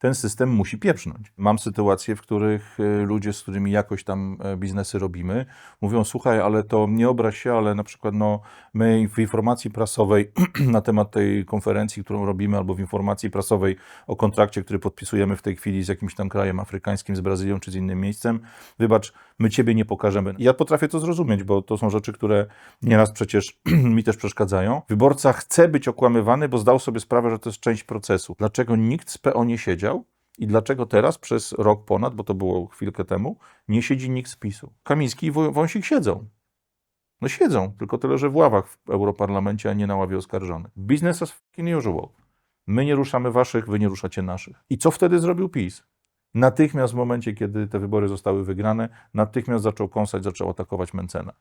ten system musi pieprznąć. Mam sytuacje, w których e, ludzie, z którymi jakoś tam e, biznesy robimy, mówią, słuchaj, ale to nie obraź się, ale na przykład no, my w informacji prasowej na temat tej konferencji, którą robimy, albo w informacji prasowej o kontrakcie, który podpisujemy w tej chwili z jakimś tam krajem afrykańskim, z Brazylią czy z innym miejscem, wybacz, my ciebie nie pokażemy. Ja potrafię to zrozumieć, bo to są rzeczy, które nieraz przecież mi też przeszkadzają. Wyborca chce być okłamywany, bo zdał sobie sprawę, że to jest część procesu. Dlaczego nikt z PO nie siedział i dlaczego teraz przez rok ponad, bo to było chwilkę temu, nie siedzi nikt z PiSu? Kamiński i Wąsik siedzą. No siedzą, tylko tyle, że w ławach w Europarlamencie, a nie na ławie oskarżonych. Business as fucking usual. My nie ruszamy waszych, wy nie ruszacie naszych. I co wtedy zrobił PiS? Natychmiast w momencie, kiedy te wybory zostały wygrane, natychmiast zaczął kąsać, zaczął atakować Mencena.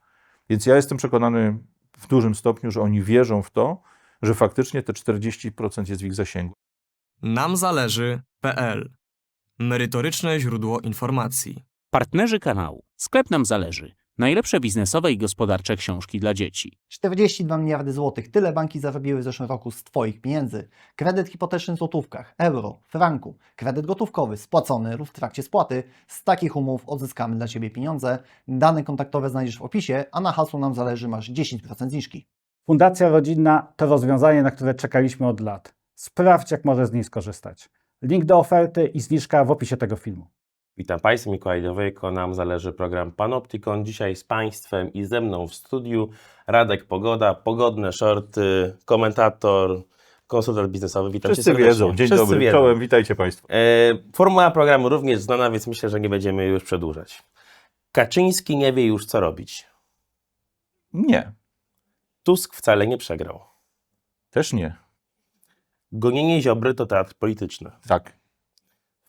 Więc ja jestem przekonany w dużym stopniu, że oni wierzą w to, że faktycznie te 40% jest w ich zasięgu. namzależy.pl Merytoryczne źródło informacji. Partnerzy kanału. Sklep nam zależy. Najlepsze biznesowe i gospodarcze książki dla dzieci. 42 miliardy złotych. Tyle banki zarobiły w zeszłym roku z Twoich pieniędzy. Kredyt hipoteczny w złotówkach, euro, franku, kredyt gotówkowy spłacony lub w trakcie spłaty. Z takich umów odzyskamy dla Ciebie pieniądze. Dane kontaktowe znajdziesz w opisie, a na hasło nam zależy masz 10% zniżki. Fundacja Rodzinna to rozwiązanie, na które czekaliśmy od lat. Sprawdź, jak możesz z niej skorzystać. Link do oferty i zniżka w opisie tego filmu. Witam Państwa, Mikołaj Dowejko, nam zależy program Panoptykon. Dzisiaj z Państwem i ze mną w studiu Radek Pogoda, pogodne shorty, komentator, konsultant biznesowy. Witam Wszyscy Cię serdecznie. wiedzą. Dzień Wszyscy dobry, wiedzą. czołem, witajcie Państwo. E, formuła programu również znana, więc myślę, że nie będziemy już przedłużać. Kaczyński nie wie już, co robić. Nie, Tusk wcale nie przegrał. też nie. Gonienie Ziobry to teatr polityczny. Tak,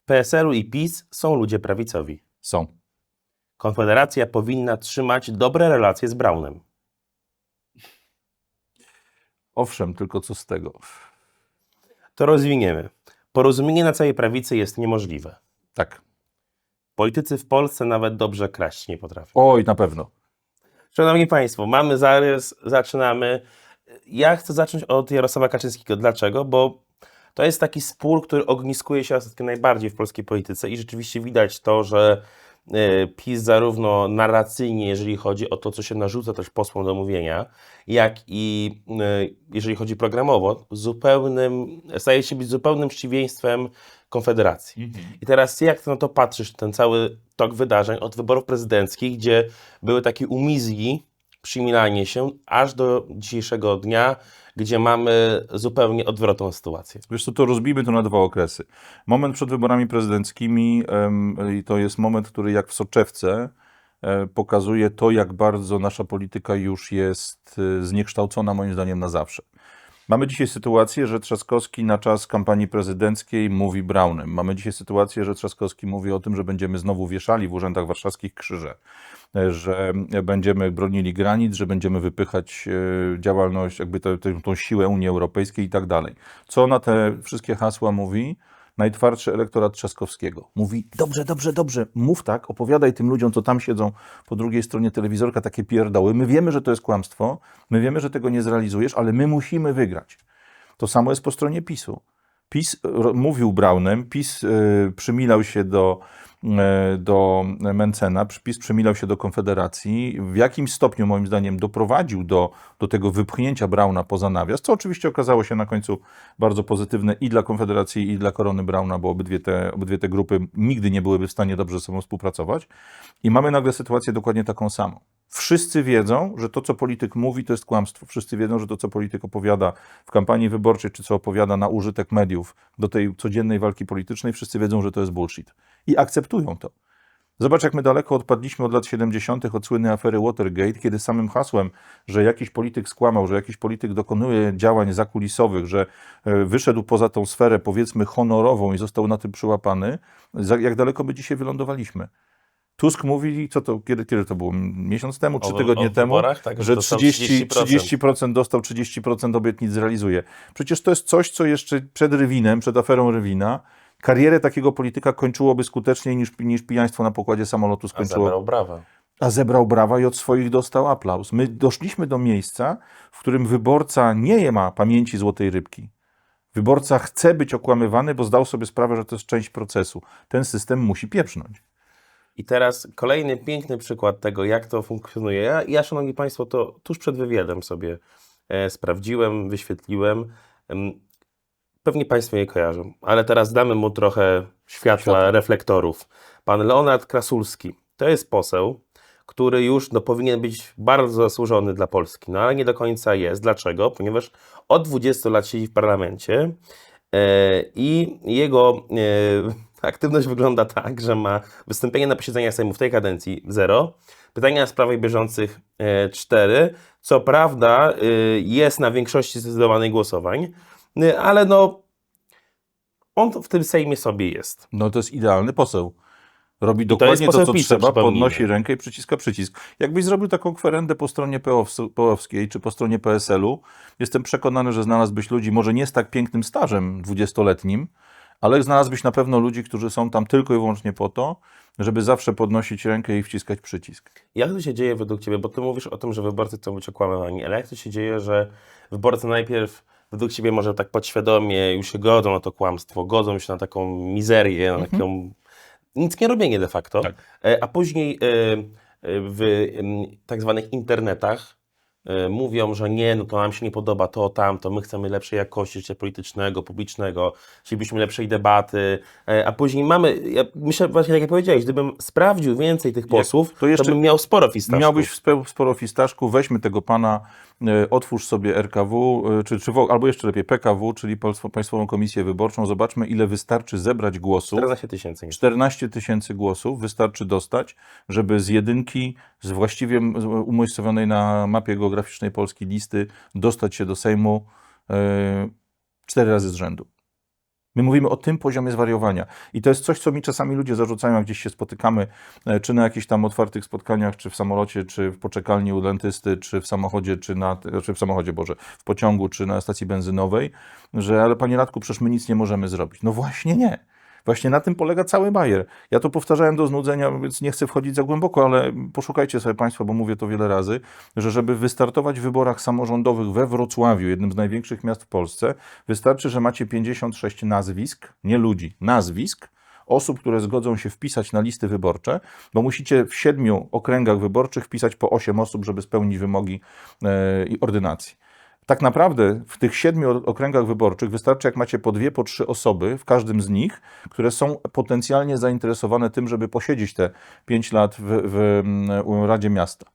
W PSL-u i PiS są ludzie prawicowi. są. Konfederacja powinna trzymać dobre relacje z Braunem. Owszem, tylko co z tego? To rozwiniemy. Porozumienie na całej prawicy jest niemożliwe. Tak. Politycy w Polsce nawet dobrze kraść nie potrafią. Oj, na pewno. Szanowni Państwo, mamy zarys, zaczynamy. Ja chcę zacząć od Jarosława Kaczyńskiego. Dlaczego? Bo to jest taki spór, który ogniskuje się ostatnio najbardziej w polskiej polityce i rzeczywiście widać to, że e, PiS zarówno narracyjnie, jeżeli chodzi o to, co się narzuca też posłom do mówienia, jak i e, jeżeli chodzi programowo, zupełnym, staje się być zupełnym przeciwieństwem Konfederacji. I teraz jak ty na to patrzysz, ten cały tok wydarzeń od wyborów prezydenckich, gdzie były takie umizgi, przymilanie się, aż do dzisiejszego dnia, gdzie mamy zupełnie odwrotną sytuację. Wiesz co, to rozbijmy to na dwa okresy. Moment przed wyborami prezydenckimi i to jest moment, który jak w soczewce e, pokazuje to, jak bardzo nasza polityka już jest e, zniekształcona moim zdaniem na zawsze. Mamy dzisiaj sytuację, że Trzaskowski na czas kampanii prezydenckiej mówi Braunem. Mamy dzisiaj sytuację, że Trzaskowski mówi o tym, że będziemy znowu wieszali w urzędach warszawskich krzyże, e, że będziemy bronili granic, że będziemy wypychać e, działalność, jakby tę- tę- tą siłę Unii Europejskiej i tak dalej. Co na te wszystkie hasła mówi? Najtwardszy elektorat Trzaskowskiego. Mówi, dobrze, dobrze, dobrze, mów tak, opowiadaj tym ludziom, co tam siedzą po drugiej stronie telewizorka, takie pierdoły. My wiemy, że to jest kłamstwo, my wiemy, że tego nie zrealizujesz, ale my musimy wygrać. To samo jest po stronie PiSu. PiS mówił Braunem, PiS y, przymilał się do, y, do Mencena, PiS przymilał się do Konfederacji. W jakimś stopniu, moim zdaniem, doprowadził do, do tego wypchnięcia Brauna poza nawias, co oczywiście okazało się na końcu bardzo pozytywne i dla Konfederacji, i dla Korony Brauna, bo obydwie te, obydwie te grupy nigdy nie byłyby w stanie dobrze ze sobą współpracować. I mamy nagle sytuację dokładnie taką samą. Wszyscy wiedzą, że to, co polityk mówi, to jest kłamstwo. Wszyscy wiedzą, że to, co polityk opowiada w kampanii wyborczej, czy co opowiada na użytek mediów do tej codziennej walki politycznej, wszyscy wiedzą, że to jest bullshit. I akceptują to. Zobacz, jak my daleko odpadliśmy od lat 70., od słynnej afery Watergate, kiedy samym hasłem, że jakiś polityk skłamał, że jakiś polityk dokonuje działań zakulisowych, że e, wyszedł poza tą sferę, powiedzmy, honorową i został na tym przyłapany, jak daleko my dzisiaj wylądowaliśmy. Tusk mówi, co to, kiedy, kiedy to było? Miesiąc temu, trzy tygodnie o temu, wyborach, tak, że że dostał 30%, 30%. 30% dostał, 30% obietnic zrealizuje. Przecież to jest coś, co jeszcze przed Rywinem, przed aferą Rywina, karierę takiego polityka kończyłoby skuteczniej niż, niż pijaństwo na pokładzie samolotu A skończyło. zabrał brawa. a zebrał brawa i od swoich dostał aplauz. My doszliśmy do miejsca, w którym wyborca nie ma pamięci złotej rybki. Wyborca chce być okłamywany, bo zdał sobie sprawę, że to jest część procesu. Ten system musi pieprznąć. I teraz kolejny piękny przykład tego, jak to funkcjonuje. Ja, ja szanowni Państwo, to tuż przed wywiadem sobie e, sprawdziłem, wyświetliłem. Em, Pewnie Państwo je kojarzą, ale teraz damy mu trochę światła, Światła. reflektorów. Pan Leonard Krasulski to jest poseł, który już no, powinien być bardzo zasłużony dla Polski, no ale nie do końca jest. Dlaczego? Ponieważ od 20 lat siedzi w parlamencie e, i jego e, aktywność wygląda tak, że ma wystąpienie na posiedzeniach Sejmu w tej kadencji 0, pytania w sprawach bieżących 4, co prawda e, jest na większości zdecydowanej głosowań, e, ale no on w tym Sejmie sobie jest. No to jest idealny poseł. Robi to dokładnie to, poseł co PiS-u, trzeba, podnosi rękę i przyciska przycisk. Jakbyś zrobił taką kwerendę po stronie PO-wskiej czy po stronie PSL-u, jestem przekonany, że znalazłbyś ludzi, może nie z tak pięknym stażem dwudziestoletnim, ale znalazłbyś na pewno ludzi, którzy są tam tylko i wyłącznie po to, żeby zawsze podnosić rękę i wciskać przycisk. Jak to się dzieje według Ciebie? Bo Ty mówisz o tym, że wyborcy chcą być okłamywani, ale jak to się dzieje, że wyborcy najpierw według Ciebie może tak podświadomie już się godzą na to kłamstwo, godzą się na taką mizerię, na taką nic nie robienie de facto, Tak. e, a później e, e, w tak zwanych internetach mówią, że nie, no to nam się nie podoba to, tamto, my chcemy lepszej jakości życia politycznego, publicznego, chcielibyśmy lepszej debaty, e, a później mamy, ja myślę właśnie tak jak powiedziałeś, gdybym sprawdził więcej tych posłów, to to, jeszcze bym miał sporo fistaszków. Miałbyś sporo fistaszku, weźmy tego pana, e, otwórz sobie RKW, e, czy, czy albo jeszcze lepiej PKW, czyli Państwową Komisję Wyborczą, zobaczmy ile wystarczy zebrać głosów. 14 tysięcy. 14 tysięcy głosów wystarczy dostać, żeby z jedynki, z właściwie umiejscowionej na mapie geograficznej Polski listy, dostać się do Sejmu e, cztery razy z rzędu. My mówimy o tym poziomie zwariowania. I to jest coś, co mi czasami ludzie zarzucają, jak gdzieś się spotykamy, e, czy na jakichś tam otwartych spotkaniach, czy w samolocie, czy w poczekalni u dentysty, czy w samochodzie, czy na, czy w samochodzie, Boże, w pociągu, czy na stacji benzynowej, że ale panie Radku, przecież my nic nie możemy zrobić. No właśnie nie. Właśnie na tym polega cały bajer. Ja to powtarzałem do znudzenia, więc nie chcę wchodzić za głęboko, ale poszukajcie sobie Państwo, bo mówię to wiele razy, że żeby wystartować w wyborach samorządowych we Wrocławiu, jednym z największych miast w Polsce, wystarczy, że macie 56 nazwisk, nie ludzi, nazwisk, osób, które zgodzą się wpisać na listy wyborcze, bo musicie w siedmiu okręgach wyborczych wpisać po 8 osób, żeby spełnić wymogi e, i ordynacji. Tak naprawdę w tych siedmiu okręgach wyborczych wystarczy, jak macie po dwie, po trzy osoby w każdym z nich, które są potencjalnie zainteresowane tym, żeby posiedzieć te pięć lat w, w mm, Radzie Miasta.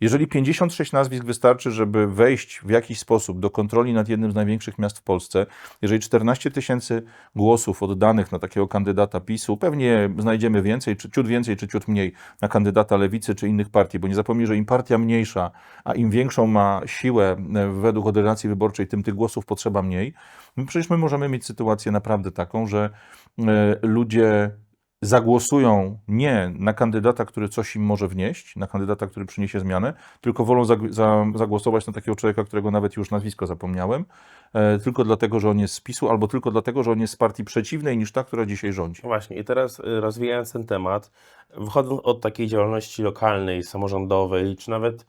Jeżeli 56 nazwisk wystarczy, żeby wejść w jakiś sposób do kontroli nad jednym z największych miast w Polsce, jeżeli 14 tysięcy głosów oddanych na takiego kandydata PiSu, pewnie znajdziemy więcej, czy ciut więcej, czy ciut mniej na kandydata lewicy, czy innych partii, bo nie zapomnij, że im partia mniejsza, a im większą ma siłę e, według ordynacji wyborczej, tym tych głosów potrzeba mniej. No przecież my możemy mieć sytuację naprawdę taką, że e, ludzie zagłosują nie na kandydata, który coś im może wnieść, na kandydata, który przyniesie zmianę, tylko wolą zag- za, zagłosować na takiego człowieka, którego nawet już nazwisko zapomniałem, e, tylko dlatego, że on jest z PiSu, albo tylko dlatego, że on jest z partii przeciwnej niż ta, która dzisiaj rządzi. Właśnie, i teraz y, rozwijając ten temat, wychodząc od takiej działalności lokalnej, samorządowej, czy nawet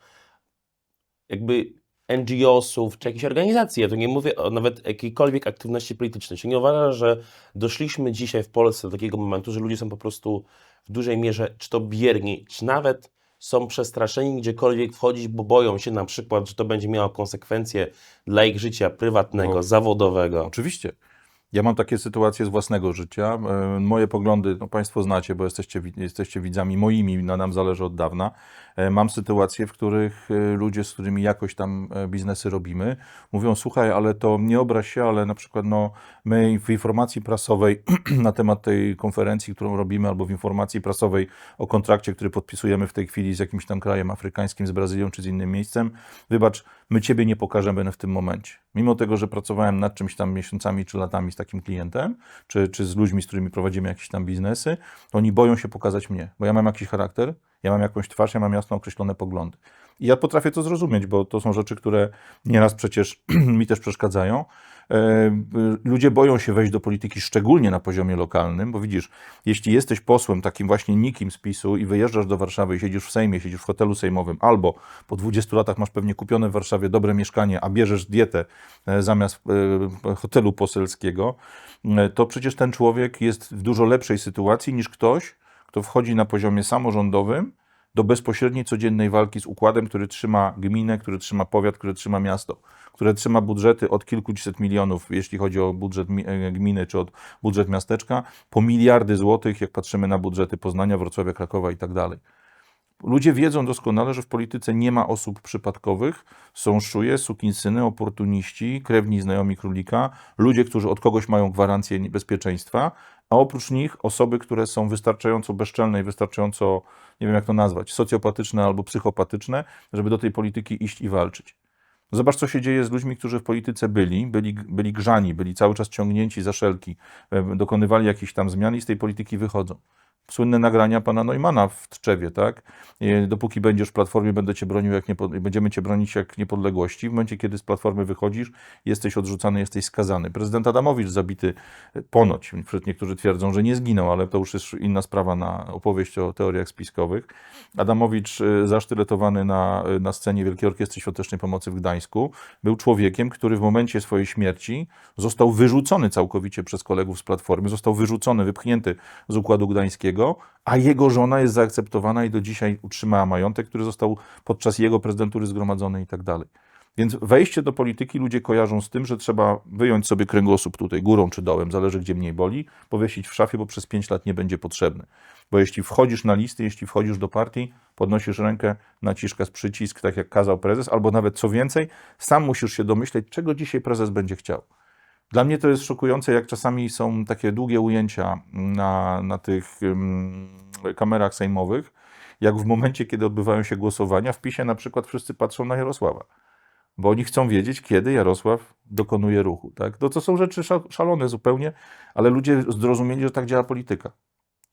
jakby NGO-sów, czy jakichś organizacji, ja tu nie mówię o nawet jakiejkolwiek aktywności politycznej. Czy nie uważasz, że doszliśmy dzisiaj w Polsce do takiego momentu, że ludzie są po prostu w dużej mierze, czy to bierni, czy nawet są przestraszeni gdziekolwiek wchodzić, bo boją się na przykład, że to będzie miało konsekwencje dla ich życia prywatnego, O. zawodowego. Oczywiście. Ja mam takie sytuacje z własnego życia. E, Moje poglądy, no Państwo znacie, bo jesteście, jesteście widzami moimi, na nam zależy od dawna. E, Mam sytuacje, w których e, ludzie, z którymi jakoś tam biznesy robimy, mówią, słuchaj, ale to nie obraź się, ale na przykład no, my w informacji prasowej na temat tej konferencji, którą robimy, albo w informacji prasowej o kontrakcie, który podpisujemy w tej chwili z jakimś tam krajem afrykańskim, z Brazylią czy z innym miejscem, wybacz, my Ciebie nie pokażemy w tym momencie. Mimo tego, że pracowałem nad czymś tam miesiącami czy latami z takim klientem, czy, czy z ludźmi, z którymi prowadzimy jakieś tam biznesy, to oni boją się pokazać mnie, bo ja mam jakiś charakter, ja mam jakąś twarz, ja mam jasno określone poglądy. I ja potrafię to zrozumieć, bo to są rzeczy, które nieraz przecież mi też przeszkadzają. E, Ludzie boją się wejść do polityki, szczególnie na poziomie lokalnym, bo widzisz, jeśli jesteś posłem, takim właśnie nikim z PiSu i wyjeżdżasz do Warszawy i siedzisz w Sejmie, siedzisz w hotelu sejmowym, albo po 20 latach masz pewnie kupione w Warszawie dobre mieszkanie, a bierzesz dietę e, zamiast e, hotelu poselskiego, to przecież ten człowiek jest w dużo lepszej sytuacji niż ktoś, kto wchodzi na poziomie samorządowym do bezpośredniej codziennej walki z układem, który trzyma gminę, który trzyma powiat, który trzyma miasto, które trzyma budżety od kilkudziesięciu milionów, jeśli chodzi o budżet e, gminy czy od budżet miasteczka, po miliardy złotych, jak patrzymy na budżety Poznania, Wrocławia, Krakowa i tak dalej. Ludzie wiedzą doskonale, że w polityce nie ma osób przypadkowych. Są szuje, sukinsyny, oportuniści, krewni, znajomi królika, ludzie, którzy od kogoś mają gwarancję bezpieczeństwa, a oprócz nich osoby, które są wystarczająco bezczelne i wystarczająco, nie wiem jak to nazwać, socjopatyczne albo psychopatyczne, żeby do tej polityki iść i walczyć. Zobacz, co się dzieje z ludźmi, którzy w polityce byli, byli, byli grzani, byli cały czas ciągnięci za szelki, em, dokonywali jakichś tam zmian i z tej polityki wychodzą. Słynne nagrania pana Neumana w Tczewie, tak? E, Dopóki będziesz w Platformie, będę cię bronił jak niepod... będziemy cię bronić jak niepodległości. W momencie, kiedy z Platformy wychodzisz, jesteś odrzucany, jesteś skazany. Prezydent Adamowicz zabity e, ponoć, niektórzy twierdzą, że nie zginął, ale to już jest inna sprawa na opowieść o teoriach spiskowych. Adamowicz e, zasztyletowany na, na scenie Wielkiej Orkiestry Świątecznej Pomocy w Gdańsku był człowiekiem, który w momencie swojej śmierci został wyrzucony całkowicie przez kolegów z Platformy, został wyrzucony, wypchnięty z Układu Gdańskiego, a jego żona jest zaakceptowana i do dzisiaj utrzymała majątek, który został podczas jego prezydentury zgromadzony i tak dalej. Więc wejście do polityki ludzie kojarzą z tym, że trzeba wyjąć sobie kręgosłup tutaj górą czy dołem, zależy gdzie mniej boli, powiesić w szafie, bo przez 5 lat nie będzie potrzebny. Bo jeśli wchodzisz na listy, jeśli wchodzisz do partii, podnosisz rękę, naciskasz przycisk, tak jak kazał prezes, albo nawet co więcej, sam musisz się domyśleć, czego dzisiaj prezes będzie chciał. Dla mnie to jest szokujące, jak czasami są takie długie ujęcia na, na tych ym, kamerach sejmowych, jak w momencie, kiedy odbywają się głosowania, w PiSie na przykład wszyscy patrzą na Jarosława, bo oni chcą wiedzieć, kiedy Jarosław dokonuje ruchu. Tak? To, to są rzeczy sza- szalone zupełnie, ale ludzie zrozumieli, że tak działa polityka.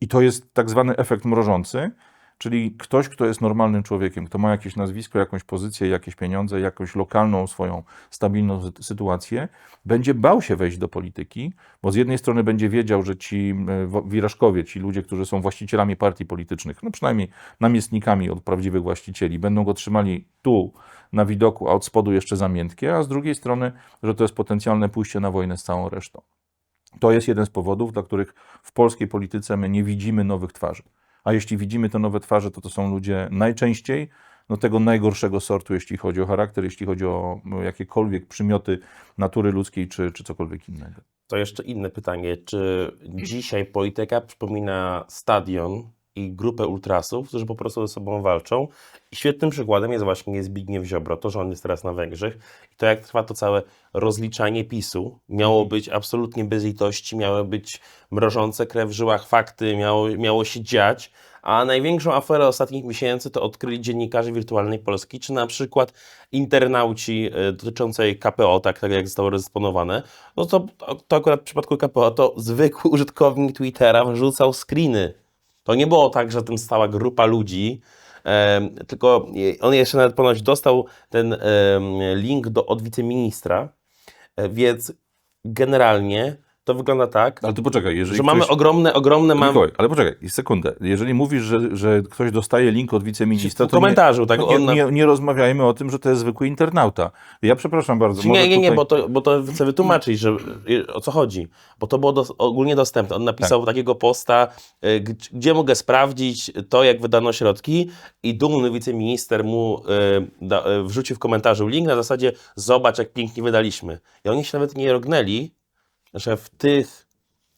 I to jest tak zwany efekt mrożący, czyli ktoś, kto jest normalnym człowiekiem, kto ma jakieś nazwisko, jakąś pozycję, jakieś pieniądze, jakąś lokalną swoją stabilną sy- sytuację, będzie bał się wejść do polityki, bo z jednej strony będzie wiedział, że ci e, wirażkowie, ci ludzie, którzy są właścicielami partii politycznych, no przynajmniej namiestnikami od prawdziwych właścicieli, będą go trzymali tu na widoku, a od spodu jeszcze zamiętkie, a z drugiej strony, że to jest potencjalne pójście na wojnę z całą resztą. To jest jeden z powodów, dla których w polskiej polityce my nie widzimy nowych twarzy. A jeśli widzimy te nowe twarze, to to są ludzie najczęściej no, tego najgorszego sortu, jeśli chodzi o charakter, jeśli chodzi o no, jakiekolwiek przymioty natury ludzkiej czy, czy cokolwiek innego. To jeszcze inne pytanie. Czy dzisiaj polityka przypomina stadion i grupę ultrasów, którzy po prostu ze sobą walczą? I świetnym przykładem jest właśnie Zbigniew Ziobro, to, że on jest teraz na Węgrzech i to, jak trwa to całe rozliczanie PiSu. Miało być absolutnie bez litości, miały być mrożące krew w żyłach fakty, miało, miało się dziać, a największą aferę ostatnich miesięcy to odkryli dziennikarze wirtualnej Polski, czy na przykład internauci e, dotyczącej KPO, tak, tak jak zostało rozdysponowane, no to, to, to akurat w przypadku KPO to zwykły użytkownik Twittera wrzucał screeny. To nie było tak, że tym stała grupa ludzi, tylko on jeszcze nawet ponoć dostał ten link do, od wiceministra, e, więc generalnie to wygląda tak, Ale ty poczekaj, jeżeli że mamy ktoś... ogromne, ogromne mam Mikołaj, ale poczekaj, sekundę. Jeżeli mówisz, że, że ktoś dostaje link od wiceministra, w to nie, komentarzu, tak? to on nie, na- nie, nie rozmawiajmy o tym, że to jest zwykły internauta. Ja przepraszam bardzo. Nie, nie, nie, tutaj- bo to, bo to chcę wytłumaczyć, że y, o co chodzi. Bo to było dos- ogólnie dostępne. On napisał Tak. takiego posta, y, gdzie mogę sprawdzić to, jak wydano środki, i dumny wiceminister mu y, wrzucił w komentarzu link na zasadzie zobacz, jak pięknie wydaliśmy. I oni się nawet nie rognęli, że w tych,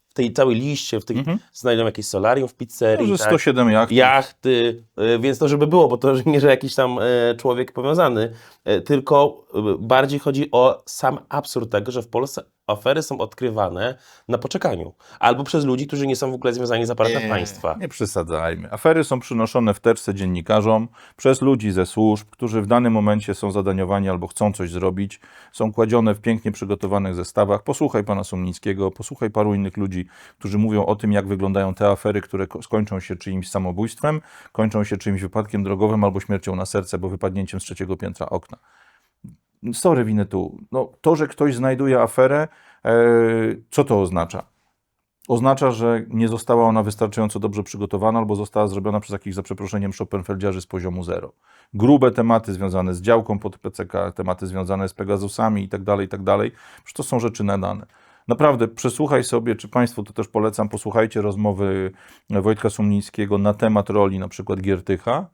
w tej całej liście, w tych Mhm. znajdą jakieś solarium w pizzerii, Może tak? 107 jacht. jachty, y, więc to żeby było, bo to nie, że jakiś tam e, człowiek powiązany, e, tylko y, bardziej chodzi o sam absurd tego, że w Polsce afery są odkrywane na poczekaniu. Albo przez ludzi, którzy nie są w ogóle związani z aparatem państwa. Nie przesadzajmy. Afery są przynoszone w teczce dziennikarzom przez ludzi ze służb, którzy w danym momencie są zadaniowani albo chcą coś zrobić. Są kładzione w pięknie przygotowanych zestawach. Posłuchaj pana Sumnickiego, posłuchaj paru innych ludzi, którzy mówią o tym, jak wyglądają te afery, które ko- skończą się czyimś samobójstwem, kończą się czyimś wypadkiem drogowym albo śmiercią na serce, bo wypadnięciem z trzeciego piętra okna. Sorry Winetu, no to, że ktoś znajduje aferę, e, co to oznacza? Oznacza, że nie została ona wystarczająco dobrze przygotowana albo została zrobiona przez jakichś, za przeproszeniem, Schopenfeldziarzy z poziomu zero. Grube tematy związane z działką pod PCK, tematy związane z Pegasusami i tak dalej, i tak. Przecież to są rzeczy nadane. Naprawdę, przesłuchaj sobie, czy Państwu to też polecam, posłuchajcie rozmowy Wojtka Sumnińskiego na temat roli na przykład Giertycha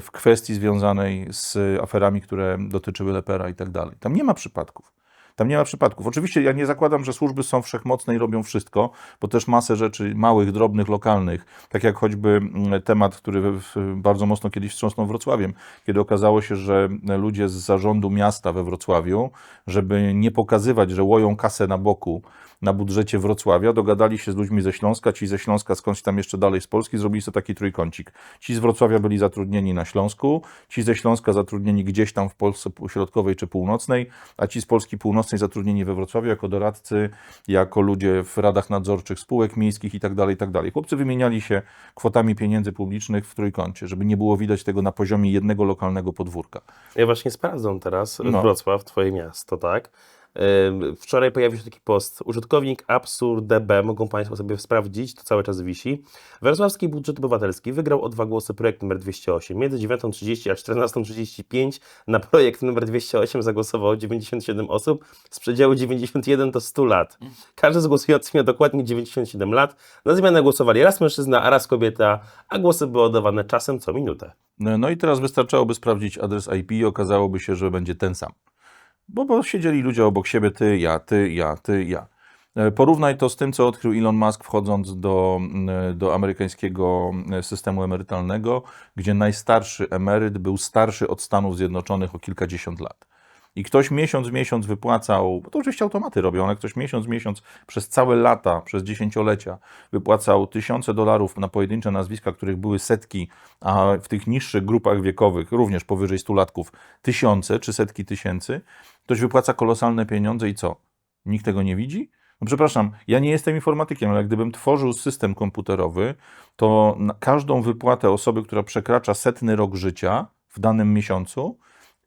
w kwestii związanej z aferami, które dotyczyły Lepera i tak dalej. Tam nie ma przypadków. Tam nie ma przypadków. Oczywiście ja nie zakładam, że służby są wszechmocne i robią wszystko, bo też masę rzeczy małych, drobnych, lokalnych, tak jak choćby mm, temat, który bardzo mocno kiedyś wstrząsnął Wrocławiem, kiedy okazało się, że ludzie z zarządu miasta we Wrocławiu, żeby nie pokazywać, że łoją kasę na boku na budżecie Wrocławia, dogadali się z ludźmi ze Śląska, ci ze Śląska skądś tam jeszcze dalej z Polski, zrobili sobie taki trójkącik. Ci z Wrocławia byli zatrudnieni na Śląsku, ci ze Śląska zatrudnieni gdzieś tam w Polsce środkowej czy północnej, a ci z Polski północnej zatrudnieni we Wrocławiu jako doradcy, jako ludzie w radach nadzorczych spółek miejskich i tak dalej, i tak dalej. Chłopcy wymieniali się kwotami pieniędzy publicznych w trójkącie, żeby nie było widać tego na poziomie jednego lokalnego podwórka. Ja właśnie sprawdzam teraz No. Wrocław, twoje miasto, tak? Wczoraj pojawił się taki post. Użytkownik AbsurdDB, mogą Państwo sobie sprawdzić, to cały czas wisi. Wrocławski Budżet Obywatelski wygrał o dwa głosy projekt numer 208. Między 9.30 a 14.35 na projekt numer 208 zagłosowało 97 osób z przedziału 91 do 100 lat. Każdy z głosujących miał dokładnie 97 lat. Na zmianę głosowali raz mężczyzna, a raz kobieta, a głosy były oddawane czasem co minutę. No no i teraz wystarczałoby sprawdzić adres IP i okazałoby się, że będzie ten sam. Bo, bo siedzieli ludzie obok siebie, ty, ja, ty, ja, ty, ja. E, Porównaj to z tym, co odkrył Elon Musk wchodząc do, do amerykańskiego e, systemu emerytalnego, gdzie najstarszy emeryt był starszy od Stanów Zjednoczonych o kilkadziesiąt lat. I ktoś miesiąc w miesiąc wypłacał, bo to oczywiście automaty robią, ale ktoś miesiąc w miesiąc przez całe lata, przez dziesięciolecia wypłacał tysiące dolarów na pojedyncze nazwiska, których były setki, a w tych niższych grupach wiekowych, również powyżej stulatków, tysiące czy setki tysięcy. Ktoś wypłaca kolosalne pieniądze i co? Nikt tego nie widzi? No przepraszam, ja nie jestem informatykiem, ale gdybym tworzył system komputerowy, to każdą wypłatę osoby, która przekracza setny rok życia w danym miesiącu,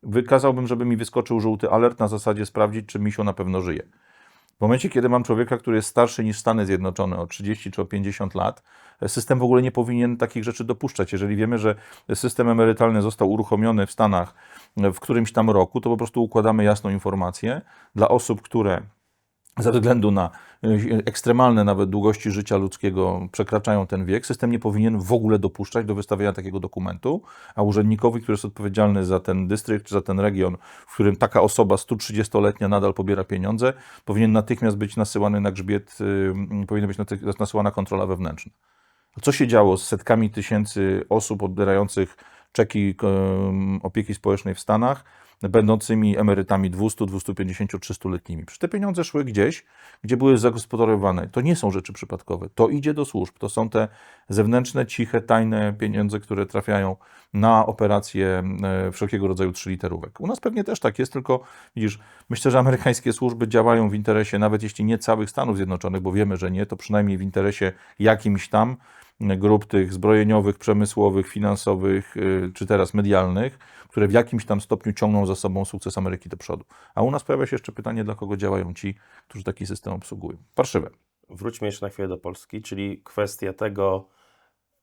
wykazałbym, żeby mi wyskoczył żółty alert na zasadzie sprawdzić, czy misio na pewno żyje. W momencie, kiedy mam człowieka, który jest starszy niż Stany Zjednoczone o 30 czy o 50 lat, system w ogóle nie powinien takich rzeczy dopuszczać. Jeżeli wiemy, że system emerytalny został uruchomiony w Stanach w którymś tam roku, to po prostu układamy jasną informację dla osób, które ze względu na y, ekstremalne nawet długości życia ludzkiego przekraczają ten wiek, system nie powinien w ogóle dopuszczać do wystawiania takiego dokumentu, a urzędnikowi, który jest odpowiedzialny za ten dystrykt za ten region, w którym taka osoba 130-letnia nadal pobiera pieniądze, powinien natychmiast być nasyłany na grzbiet, powinna być nasyłana kontrola wewnętrzna. Co się działo z setkami tysięcy osób odbierających czeki opieki społecznej w Stanach, będącymi emerytami 200, 250, 300-letnimi? Przecież te pieniądze szły gdzieś, gdzie były zagospodarowane. To nie są rzeczy przypadkowe. To idzie do służb. To są te zewnętrzne, ciche, tajne pieniądze, które trafiają na operacje e, wszelkiego rodzaju trzyliterówek. U nas pewnie też tak jest, tylko widzisz, myślę, że amerykańskie służby działają w interesie, nawet jeśli nie całych Stanów Zjednoczonych, bo wiemy, że nie, to przynajmniej w interesie jakimś tam grup tych zbrojeniowych, przemysłowych, finansowych, y, czy teraz medialnych, które w jakimś tam stopniu ciągną za sobą sukces Ameryki do przodu. A u nas pojawia się jeszcze pytanie, dla kogo działają ci, którzy taki system obsługują. Parszywe. Wróćmy jeszcze na chwilę do Polski, czyli kwestia tego,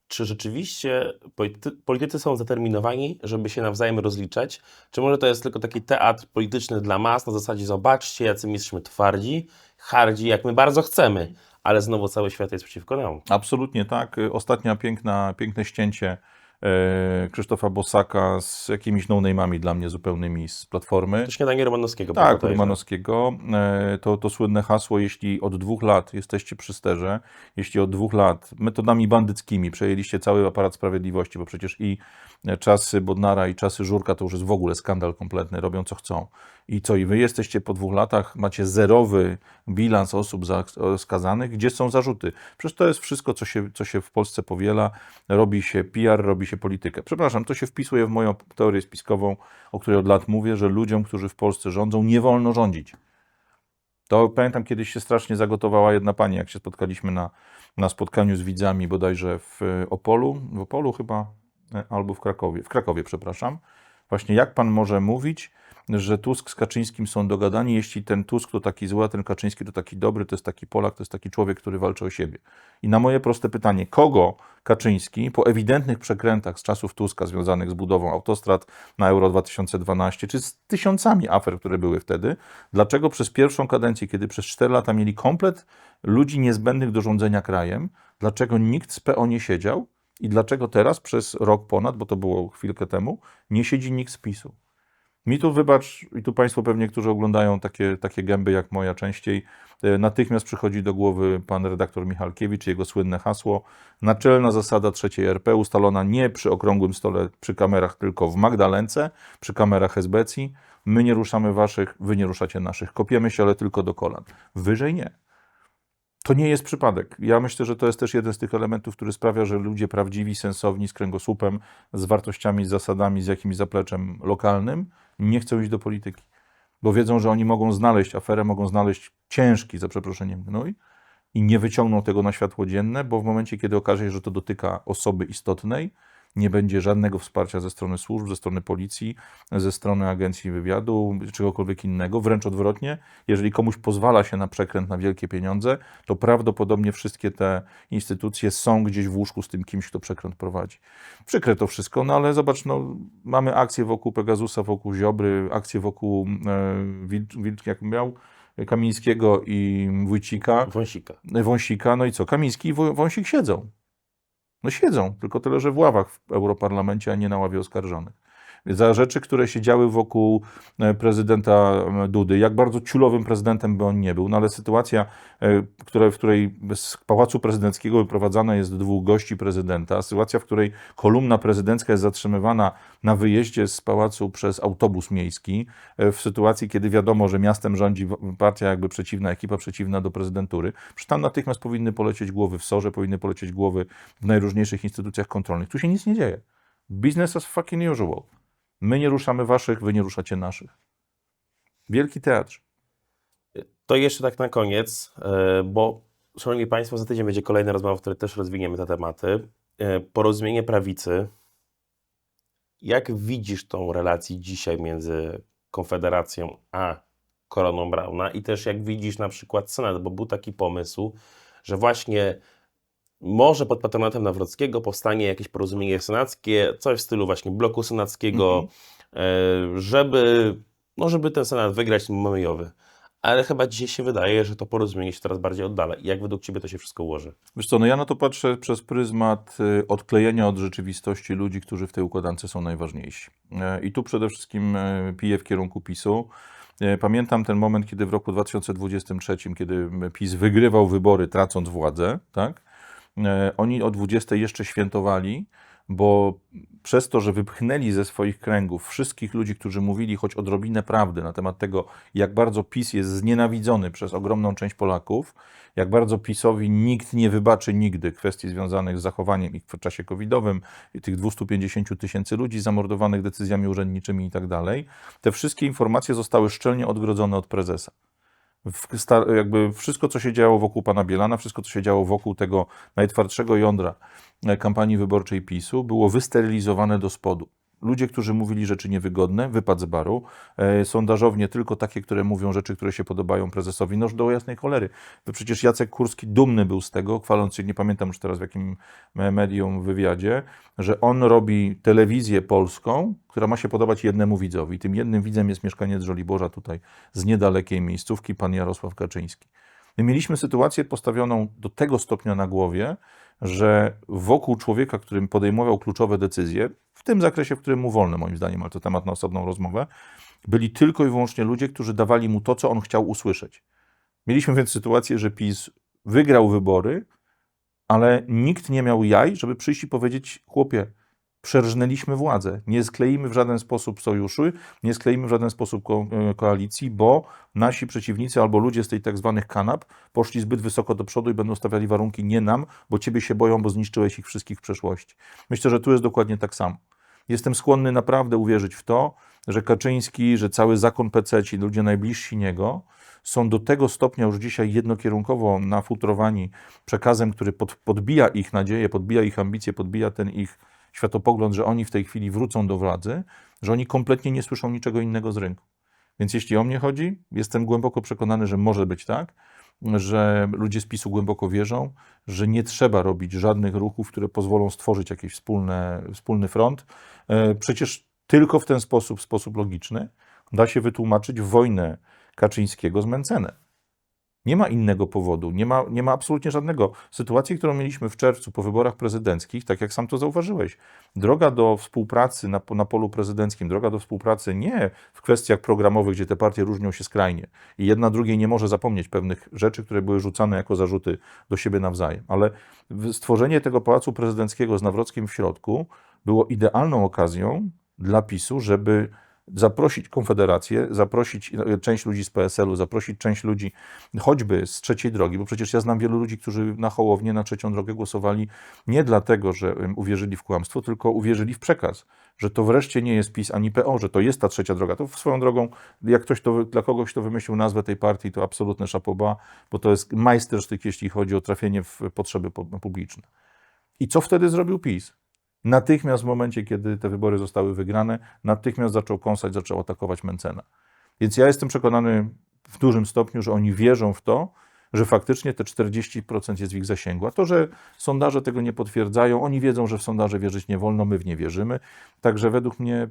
czy rzeczywiście polity, politycy są zdeterminowani, żeby się nawzajem rozliczać, czy może to jest tylko taki teatr polityczny dla mas, na zasadzie zobaczcie, jacy my jesteśmy twardzi, hardzi, jak my bardzo chcemy, ale znowu cały świat jest przeciwko nam. Absolutnie tak. Ostatnia piękna, piękne ścięcie Krzysztofa Bosaka z jakimiś no-name'ami dla mnie zupełnymi z Platformy. To śniadanie Romanowskiego. Tak. Romanowskiego. E, To, to słynne hasło, jeśli od dwóch lat jesteście przy sterze, jeśli od dwóch lat metodami bandyckimi przejęliście cały aparat sprawiedliwości, bo przecież i czasy Bodnara i czasy Żurka to już jest w ogóle skandal kompletny, robią co chcą. I co, i wy jesteście po dwóch latach, macie zerowy bilans osób za- skazanych, gdzie są zarzuty. Przecież to jest wszystko, co się, co się w Polsce powiela, robi się PR, robi się politykę. Przepraszam, to się wpisuje w moją teorię spiskową, o której od lat mówię, że ludziom, którzy w Polsce rządzą, nie wolno rządzić. To pamiętam, kiedyś się strasznie zagotowała jedna pani, jak się spotkaliśmy na, na spotkaniu z widzami bodajże w e, Opolu, w Opolu chyba, e, albo w Krakowie, w Krakowie, przepraszam. Właśnie jak pan może mówić, że Tusk z Kaczyńskim są dogadani. Jeśli ten Tusk to taki zły, a ten Kaczyński to taki dobry, to jest taki Polak, to jest taki człowiek, który walczy o siebie. I na moje proste pytanie, kogo Kaczyński po ewidentnych przekrętach z czasów Tuska związanych z budową autostrad na Euro 2012, czy z tysiącami afer, które były wtedy, dlaczego przez pierwszą kadencję, kiedy przez 4 lata mieli komplet ludzi niezbędnych do rządzenia krajem, dlaczego nikt z PO nie siedział i dlaczego teraz przez rok ponad, bo to było chwilkę temu, nie siedzi nikt z PiSu. Mi tu wybacz, i tu Państwo pewnie, którzy oglądają takie, takie gęby jak moja częściej, e, natychmiast przychodzi do głowy pan redaktor Michalkiewicz jego słynne hasło naczelna zasada trzeciej RP ustalona nie przy okrągłym stole przy kamerach, tylko w Magdalence, przy kamerach SBC. My nie ruszamy waszych, wy nie ruszacie naszych. Kopiemy się, ale tylko do kolan. Wyżej nie. To nie jest przypadek. Ja myślę, że to jest też jeden z tych elementów, który sprawia, że ludzie prawdziwi, sensowni, z kręgosłupem, z wartościami, z zasadami, z jakimś zapleczem lokalnym, nie chcą iść do polityki. Bo wiedzą, że oni mogą znaleźć aferę, mogą znaleźć ciężki, za przeproszeniem, gnój i nie wyciągną tego na światło dzienne, bo w momencie, kiedy okaże się, że to dotyka osoby istotnej, nie będzie żadnego wsparcia ze strony służb, ze strony policji, ze strony agencji wywiadu, czegokolwiek innego. Wręcz odwrotnie, jeżeli komuś pozwala się na przekręt na wielkie pieniądze, to prawdopodobnie wszystkie te instytucje są gdzieś w łóżku z tym kimś, kto przekręt prowadzi. Przykre to wszystko, no ale zobacz, no, mamy akcję wokół Pegasusa, wokół Ziobry, akcję wokół e, Wil, Wil, jak miał, Kamińskiego i Wójcika. Wąsika. Wąsika, no i co? Kamiński i Wą- Wąsik siedzą. No siedzą, tylko tyle, że w ławach w Europarlamencie, a nie na ławie oskarżonych. Za rzeczy, które się działy wokół e, prezydenta Dudy, jak bardzo ciulowym prezydentem by on nie był, no ale sytuacja, e, które, w której z pałacu prezydenckiego wyprowadzana jest dwóch gości prezydenta, sytuacja, w której kolumna prezydencka jest zatrzymywana na wyjeździe z pałacu przez autobus miejski, e, w sytuacji, kiedy wiadomo, że miastem rządzi partia jakby przeciwna, ekipa przeciwna do prezydentury, przecież tam natychmiast powinny polecieć głowy w sorze, powinny polecieć głowy w najróżniejszych instytucjach kontrolnych. Tu się nic nie dzieje. Business as fucking usual. My nie ruszamy waszych, wy nie ruszacie naszych. Wielki teatr. To jeszcze tak na koniec, e, bo Szanowni Państwo, za tydzień będzie kolejna rozmowa, w której też rozwiniemy te tematy. E, Porozumienie prawicy. Jak widzisz tą relację dzisiaj między Konfederacją a Koroną Brauna i też jak widzisz na przykład Senat, bo był taki pomysł, że właśnie może pod patronatem Nawrockiego powstanie jakieś porozumienie senackie, coś w stylu właśnie bloku senackiego, e, żeby, no żeby ten Senat wygrać mamejowy. Ale chyba dzisiaj się wydaje, że to porozumienie się coraz bardziej oddala. Jak według Ciebie to się wszystko ułoży? Wiesz co, no ja na to patrzę przez pryzmat y, odklejenia od rzeczywistości ludzi, którzy w tej układance są najważniejsi. E, I tu przede wszystkim e, piję w kierunku PiSu. Pamiętam ten moment, kiedy w roku 2023, kiedy PiS wygrywał wybory, tracąc władzę, tak? E, Oni o 20 jeszcze świętowali, bo przez to, że wypchnęli ze swoich kręgów wszystkich ludzi, którzy mówili choć odrobinę prawdy na temat tego, jak bardzo PiS jest znienawidzony przez ogromną część Polaków, jak bardzo PiSowi nikt nie wybaczy nigdy kwestii związanych z zachowaniem ich w czasie covidowym, tych 250 tysięcy ludzi zamordowanych decyzjami urzędniczymi i tak dalej, te wszystkie informacje zostały szczelnie odgrodzone od prezesa jakby wszystko, co się działo wokół pana Bielana, wszystko, co się działo wokół tego najtwardszego jądra e, kampanii wyborczej PiSu, było wysterylizowane do spodu. Ludzie, którzy mówili rzeczy niewygodne, wypad z baru. E, sondażownie tylko takie, które mówią rzeczy, które się podobają prezesowi. Noż do jasnej cholery. Bo przecież Jacek Kurski dumny był z tego, chwaląc się, nie pamiętam już teraz w jakim medium, wywiadzie, że on robi telewizję polską, która ma się podobać jednemu widzowi. Tym jednym widzem jest mieszkaniec Żoliborza tutaj z niedalekiej miejscówki, pan Jarosław Kaczyński. My mieliśmy sytuację postawioną do tego stopnia na głowie, że wokół człowieka, którym podejmował kluczowe decyzje, tym zakresie, w którym mu wolno, moim zdaniem, ale to temat na osobną rozmowę, byli tylko i wyłącznie ludzie, którzy dawali mu to, co on chciał usłyszeć. Mieliśmy więc sytuację, że PiS wygrał wybory, ale nikt nie miał jaj, żeby przyjść i powiedzieć: Chłopie, przerżnęliśmy władzę. Nie skleimy w żaden sposób sojuszy, nie skleimy w żaden sposób ko- e, koalicji, bo nasi przeciwnicy albo ludzie z tej tak zwanych kanap poszli zbyt wysoko do przodu i będą stawiali warunki nie nam, bo ciebie się boją, bo zniszczyłeś ich wszystkich w przeszłości. Myślę, że tu jest dokładnie tak samo. Jestem skłonny naprawdę uwierzyć w to, że Kaczyński, że cały zakon PC, ludzie najbliżsi niego, są do tego stopnia już dzisiaj jednokierunkowo nafutrowani przekazem, który pod, podbija ich nadzieję, podbija ich ambicje, podbija ten ich światopogląd, że oni w tej chwili wrócą do władzy, że oni kompletnie nie słyszą niczego innego z rynku. Więc jeśli o mnie chodzi, jestem głęboko przekonany, że może być tak, że ludzie z PiSu głęboko wierzą, że nie trzeba robić żadnych ruchów, które pozwolą stworzyć jakiś wspólne, wspólny front. E, Przecież tylko w ten sposób, w sposób logiczny, da się wytłumaczyć wojnę Kaczyńskiego z Mencenem. Nie ma innego powodu, nie ma, nie ma absolutnie żadnego. Sytuacji, którą mieliśmy w czerwcu po wyborach prezydenckich, tak jak sam to zauważyłeś, droga do współpracy na, na polu prezydenckim, droga do współpracy nie w kwestiach programowych, gdzie te partie różnią się skrajnie i jedna drugiej nie może zapomnieć pewnych rzeczy, które były rzucane jako zarzuty do siebie nawzajem, ale stworzenie tego pałacu prezydenckiego z Nawrockim w środku było idealną okazją dla PiSu, żeby zaprosić Konfederację, zaprosić e, część ludzi z PSL-u, zaprosić część ludzi choćby z trzeciej drogi, bo przecież ja znam wielu ludzi, którzy na Hołownię, na trzecią drogę głosowali nie dlatego, że uwierzyli w kłamstwo, tylko uwierzyli w przekaz, że to wreszcie nie jest PiS ani PO, że to jest ta trzecia droga. To swoją drogą, jak ktoś to, dla kogoś, kto wymyślił nazwę tej partii, to absolutne szapoba, bo to jest majstersztyk, jeśli chodzi o trafienie w potrzeby pu- publiczne. I co wtedy zrobił PiS? Natychmiast w momencie, kiedy te wybory zostały wygrane, natychmiast zaczął kąsać, zaczął atakować Mencena. Więc ja jestem przekonany w dużym stopniu, że oni wierzą w to, że faktycznie te 40% jest w ich zasięgu. A to, że sondaże tego nie potwierdzają, oni wiedzą, że w sondaże wierzyć nie wolno, my w nie wierzymy. Także według mnie, y,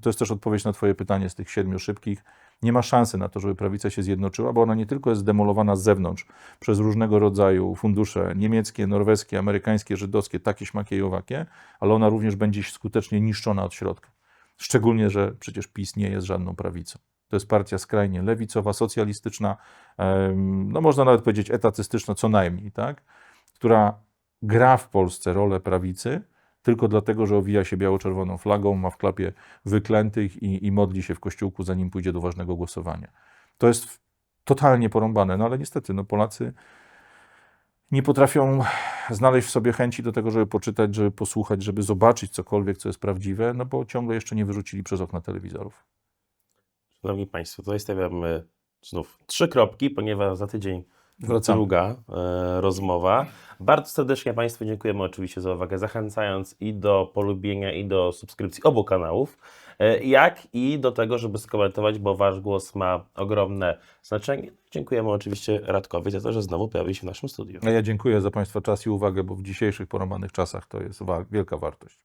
to jest też odpowiedź na Twoje pytanie z tych siedmiu szybkich, nie ma szansy na to, żeby prawica się zjednoczyła, bo ona nie tylko jest zdemolowana z zewnątrz przez różnego rodzaju fundusze niemieckie, norweskie, amerykańskie, żydowskie, takie, śmakie i owakie, ale ona również będzie skutecznie niszczona od środka. Szczególnie, że przecież PiS nie jest żadną prawicą. To jest partia skrajnie lewicowa, socjalistyczna, no można nawet powiedzieć etatystyczna co najmniej, tak? która gra w Polsce rolę prawicy tylko dlatego, że owija się biało-czerwoną flagą, ma w klapie wyklętych i, i modli się w kościółku, zanim pójdzie do ważnego głosowania. To jest totalnie porąbane, no ale niestety no Polacy nie potrafią znaleźć w sobie chęci do tego, żeby poczytać, żeby posłuchać, żeby zobaczyć cokolwiek, co jest prawdziwe, no bo ciągle jeszcze nie wyrzucili przez okna telewizorów. Szanowni Państwo, tutaj stawiamy znów trzy kropki, ponieważ za tydzień Druga e, rozmowa. Bardzo serdecznie Państwu dziękujemy oczywiście za uwagę, zachęcając i do polubienia, i do subskrypcji obu kanałów, e, jak i do tego, żeby skomentować, bo Wasz głos ma ogromne znaczenie. Dziękujemy oczywiście Radkowi za to, że znowu pojawił się w naszym studiu. A ja dziękuję za Państwa czas i uwagę, bo w dzisiejszych porąbanych czasach to jest wa- wielka wartość.